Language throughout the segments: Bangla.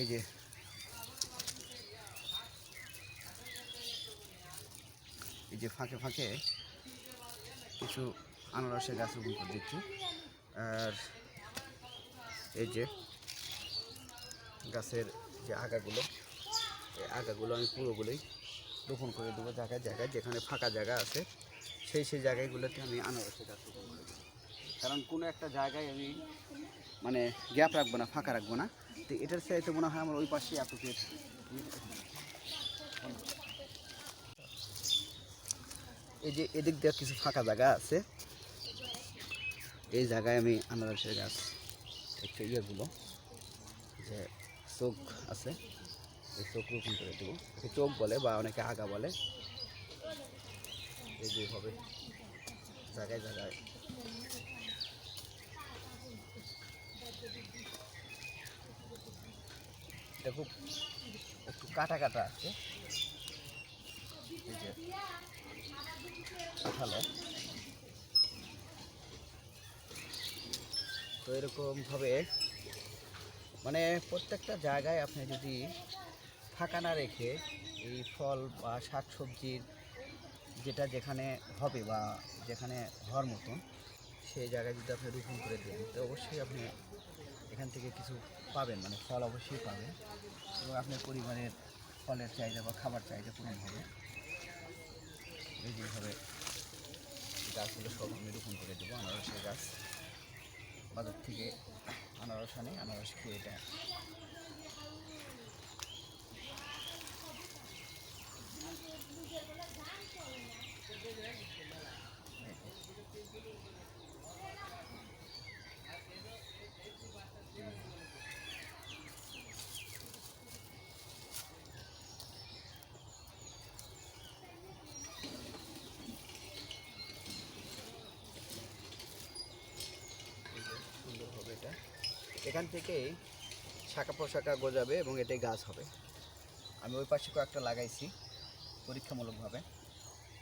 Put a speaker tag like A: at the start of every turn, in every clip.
A: এই যে। এই যে ফাঁকে ফাঁকে কিছু আনারসের গাছ রোপণ করে দিচ্ছি আর এই যে গাছের যে আগাগুলো, এই আগাগুলো আমি পুরোগুলোই রোপণ করে দেবো জায়গায় জায়গায়, যেখানে ফাঁকা জায়গা আছে, সেই সেই জায়গাগুলোতে আমি আনারসের গাছ রোপণ করে দেবো। কারণ কোনো একটা জায়গায় আমি মানে গ্যাপ রাখব না, ফাঁকা রাখব না। তো এটার চাইতে মনে হয় আমার ওই পাশে পেট এই যে এদিক দিয়ে কিছু ফাঁকা জায়গা আছে। এই জায়গায় আমি আনারসের গাছ একটু ইয়েগুলো যে চোখ আছে, এই চোখ রোপণ করে দেবো। চোখ বলে বা অনেকে আগা বলে। এই যে হবে। জায়গায় জায়গায়। এটা খুব একটু কাটা কাটা আছে। এই তো এরকমভাবে মানে প্রত্যেকটা জায়গায় আপনি যদি ফাঁকা না রেখে এই ফল বা শাক সবজির যেটা যেখানে হবে বা যেখানে হওয়ার মতন, সেই জায়গায় যদি আপনি রোপণ করে দেন, তো অবশ্যই আপনি এখান থেকে কিছু পাবেন মানে ফল অবশ্যই পাবেন। এবং আপনার পরিবারের ফলের চাহিদা বা খাবার চাহিদা পূরণ হবে। এই যেভাবে গাছগুলো সব আমি রোপণ করে দেবো, আনারসের গাছ। বাজার থেকে আনারস আনে, আনারস খেয়ে এটা এই যে সুন্দর হবে এটা এখান থেকেই শাখা পোশাকা গজাবে এবং এটাই গাছ হবে। আমি ওই পাশে কয়েকটা লাগাইছি, পরীক্ষামূলকভাবে।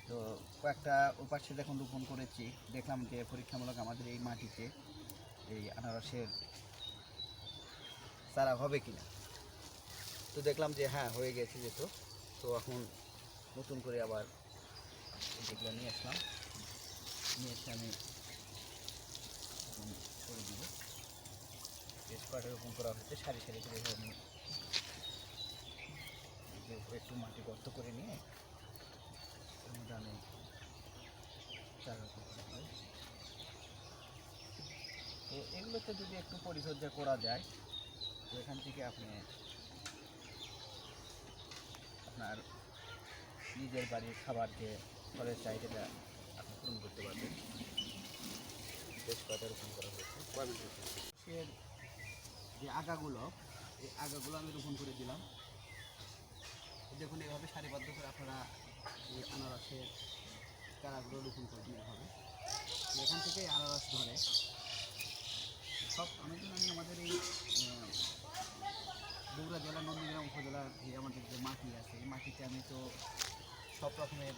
A: তো কয়েকটা ওই পাশে যখন রোপণ করেছি। দেখলাম যে পরীক্ষামূলক আমাদের এই মাটিতে এই আনারসের চারা হবে কি না তো দেখলাম যে হ্যাঁ হয়ে গেছে যেহেতু। তো এখন নতুন করে আবার যেগুলো নিয়ে আসলাম। নিয়ে এসে আমি এখন করে দিব কয়টা রোপণ করা হচ্ছে, সারি সারি করে একটু মাটি গর্ত করে নিয়ে রোপণ করা হয় তো এগুলোতে যদি একটু পরিচর্যা করা যায়, তো এখান থেকে আপনি আপনার নিজের বাড়ির খাবার যে ফলের চাহিদাটা আপনি পূরণ করতে পারবেন। বেশ কয়টা রোপণ করা হয়েছে? যে আগাগুলো, এই আগাগুলো আমি রোপণ করে দিলাম। দেখুন, এভাবে সারিবদ্ধ করে আপনারা এই আনারসের চারাগুলো রোপণ করে দিতে হবে। এখান থেকে আনারস ধরে সব যেন আমি আমাদের এই বগুড়া জেলা নন্দীগ্রাম উপজেলার যে আমাদের যে মাটি আছে, এই মাটিতে আমি তো সব রকমের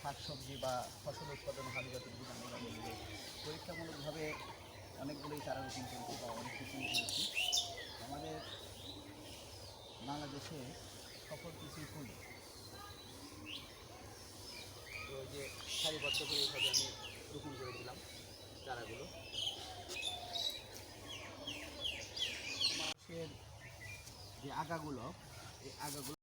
A: শাক সবজি বা ফসল উৎপাদন ভালো যতটুকু পরীক্ষামূলকভাবে অনেকগুলোই তারা রোপণ করেছি বা অনেক কিছুই করেছি। আমাদের বাংলাদেশে সকল কিছুই ফুল ওই যে সারিবদ্ধ করে এইভাবে আমি রোপণ করে দিলাম চারাগুলো। মানুষের যে আগাগুলো, এই আগাগুলো